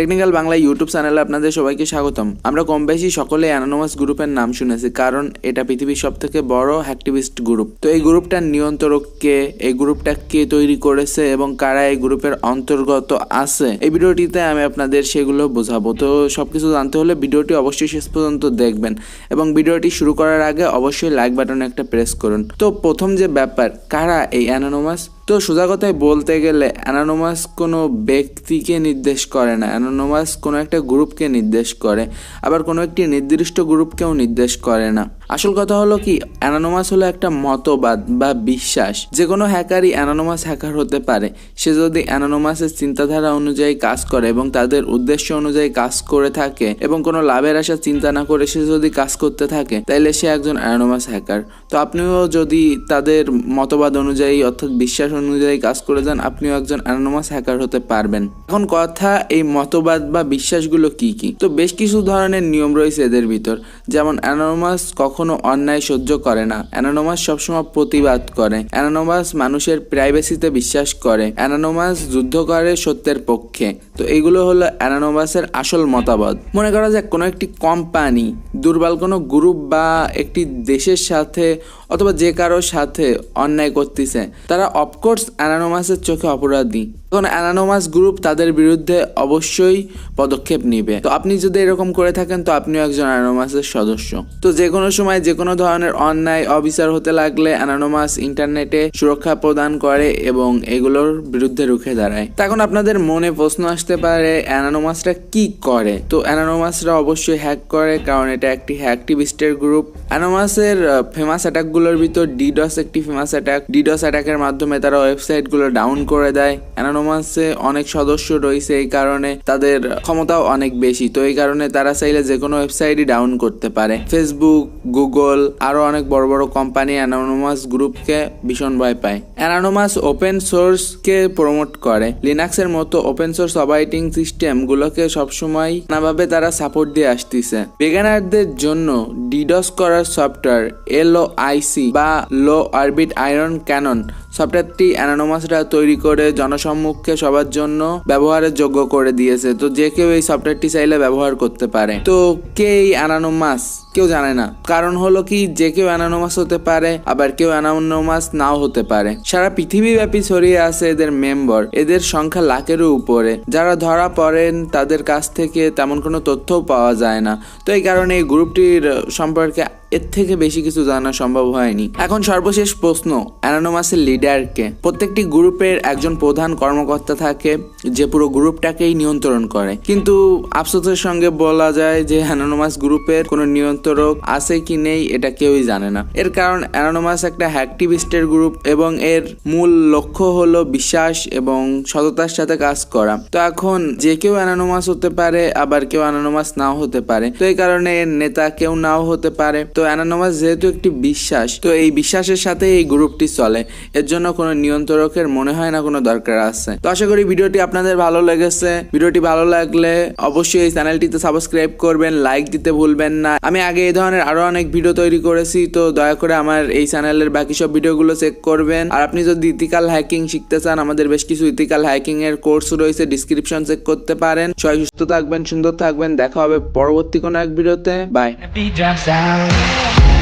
Technical Bangla YouTube চ্যানেলে আপনাদের সবাইকে স্বাগতম। আমরা কম বেশি সকলে অ্যানোনমাস গ্রুপের নাম শুনেছি, কারণ এটা পৃথিবীর সব থেকে বড় হ্যাক্টিভিস্ট গ্রুপ তো এই গ্রুপটার নিয়ন্ত্রক কে, এই গ্রুপটা কে তৈরি করেছে এবং কারা এই গ্রুপের অন্তর্গত আছে, এই ভিডিওটিতে আমি আপনাদের সেগুলো বোঝাবো। তো সবকিছু জানতে হলে ভিডিওটি অবশ্যই শেষ পর্যন্ত দেখবেন এবং ভিডিওটি শুরু করার আগে অবশ্যই লাইক বাটনে একটা প্রেস করুন। তো প্রথম যে ব্যাপার, কারা এই অ্যানোনমাস তো সোজা কথায় বলতে গেলে অ্যানোনমাস কোনো ব্যক্তিকে নির্দেশ করে না। অ্যানোনমাস কোনো একটা গ্রুপকে নির্দেশ করে, আবার কোনো একটি নির্দিষ্ট গ্রুপকেও নির্দেশ করে না। আসল কথা হলো কি অ্যানোনমাস হলো একটা মতবাদ বা বিশ্বাস। যে কোনো হ্যাকারই অ্যানোনমাস হ্যাকার হতে পারে। সে যদি অ্যানোনমাসের চিন্তাধারা অনুযায়ী কাজ করে এবং তাদের উদ্দেশ্য অনুযায়ী কাজ করে থাকে এবং কোনো লাভের আশা চিন্তা না করে সে যদি কাজ করতে থাকে, তাইলে সে একজন অ্যানোনমাস হ্যাকার। তো আপনিও যদি তাদের মতবাদ অনুযায়ী অর্থাৎ বিশ্বাস অনুযায়ী কাজ করে যান, আপনিও একজন অ্যানোনমাস হ্যাকার হতে পারবেন। এখন কথা এই মতবাদ বা বিশ্বাসগুলো কি কি? তো বেশ কিছু ধরনের নিয়ম রয়েছে এদের ভিতর। যেমন অ্যানোনমাস কখনো অন্যায় সহ্য করে না। অ্যানোনমাস সবসময় প্রতিবাদ করে। অ্যানোনমাস মানুষের প্রাইভেসিতে বিশ্বাস করে। অ্যানোনমাস যুদ্ধ করে সত্যের পক্ষে। তো এগুলো হলো অ্যানোনমাসের আসল মতামত। মনে করা যাক কোনো একটি কোম্পানি দুর্বল কোনো গ্রুপ বা একটি দেশের সাথে অথবা যে কারোর সাথে অন্যায় করতেছে, তারা অফকোর্স অ্যানানোমাসের চোখে অপরাধী। তখন অ্যানানোমাস গ্রুপ তাদের বিরুদ্ধে অবশ্যই পদক্ষেপ নিবে। তো আপনি যদি এরকম করে থাকেন, তো আপনিও একজন অ্যানানোমাসের সদস্য। তো যে কোনো সময় যে কোনো ধরনের অন্যায়, অবিচার হতে লাগলে অ্যানানোমাস ইন্টারনেটে সুরক্ষা প্রদান করে এবং এগুলোর বিরুদ্ধে রুখে দাঁড়ায়। তখন আপনাদের মনে প্রশ্ন আসতে পারে অ্যানানোমাসরা কি করে? তো অ্যানানোমাসরা অবশ্যই হ্যাক করে, কারণ এটা একটি হ্যাকটিভিস্টের গ্রুপ অ্যানোমাসের ফেমাস অ্যাটাকগুলোর ভিতর ডিডস একটি ফেমাস অ্যাটাক ডিডস অ্যাটাকের মাধ্যমে তারা ওয়েবসাইটগুলো ডাউন করে দেয়। অ্যানোমাসে অনেক সদস্য রয়েছে, এই কারণে তাদের ক্ষমতাও অনেক বেশি। তো এই কারণে তারা চাইলে যে কোনো ওয়েবসাইটই ডাউন করতে পারে। ফেসবুক গুগল আরও অনেক বড় বড় কোম্পানি অ্যানোনমাস গ্রুপকে ভীষণ ভয় পায়। অ্যানোনমাস ওপেন সোর্স কে প্রমোট করে। লিনাক্সের মতো ওপেন সোর্স অপারেটিং সিস্টেম গুলোকে সবসময় নানাভাবে তারা সাপোর্ট দিয়ে আসতেছে। বেগানারদের জন্য ডিডস করার সফটওয়্যার এলও আইসি বা লো অরবিট আয়রন ক্যানন। সফটওয়্যারটি অ্যানোনমাসরা তৈরি করে জনসম্মুখে সবার জন্য ব্যবহারের যোগ্য করে দিয়েছে। তো যে কেউ এই সফটওয়্যারটি চাইলে ব্যবহার করতে পারে। তো কে এই অ্যানোনমাস? কেউ জানে না। কারণ হলো কি, যে কেউ অ্যানোনমাস হতে পারে, আবার কেউ অ্যানোনমাস নাও হতে পারে। সারা পৃথিবী ব্যাপী ছড়িয়ে আছে এদের মেম্বার। এদের সংখ্যা লাখেরও উপরে। যারা ধরা পড়েন, তাদের কাছ থেকে তেমন কোনো তথ্যও পাওয়া যায় না। তো এই কারণে এই গ্রুপটির সম্পর্কে এর থেকে বেশি কিছু জানা সম্ভব হয়নি। এখন সর্বশেষ প্রশ্ন, অ্যানোনমাসের লিডারকে। প্রত্যেকটি গ্রুপের একজন প্রধান কর্মকর্তা থাকে, যে পুরো গ্রুপটাকেই নিয়ন্ত্রণ করে। কিন্তু আফসোসের সঙ্গে বলা যায় যে অ্যানোনমাস গ্রুপের কোনো নিয়ন্ত্রক আছে কি নেই, এটা কেউই জানে না। এর কারণ, অ্যানোনমাস একটা হ্যাক্টিভিস্টের গ্রুপ এবং এর মূল লক্ষ্য হলো বিশ্বাস এবং সততার সাথে কাজ করা। তো এখন যে কেউ অ্যানোনমাস হতে পারে, আবার কেউ অ্যানোনমাস নাও হতে পারে। তো এই কারণে এর নেতা কেউ নাও হতে পারে। তো অ্যানোনমাস যেহেতু একটি বিশ্বাস, তো এই বিশ্বাসের সাথে এই গ্রুপটি চলে। এর জন্য কোনো নিয়ন্ত্রকের মনে হয় না কোনো দরকার আছে। তো আশা করি ভিডিওটি আপনাদের ভালো লেগেছে। ভিডিওটি ভালো লাগলে অবশ্যই এই চ্যানেলটিতে সাবস্ক্রাইব করবেন, লাইক দিতে ভুলবেন না। আমি আগে এই ধরনের আরও অনেক ভিডিও তৈরি করেছি, তো দয়া করে আমার এই চ্যানেলের বাকি সব ভিডিওগুলো চেক করবেন। আর আপনি যদি ইথিক্যাল হ্যাকিং শিখতে চান, আমাদের বেশ কিছু ইথিক্যাল হ্যাকিং এর কোর্স রয়েছে, ডিসক্রিপশন চেক করতে পারেন। সবাই সুস্থ থাকবেন, সুন্দর থাকবেন। দেখা হবে পরবর্তী কোনো এক ভিডিওতে। বাই। Yeah.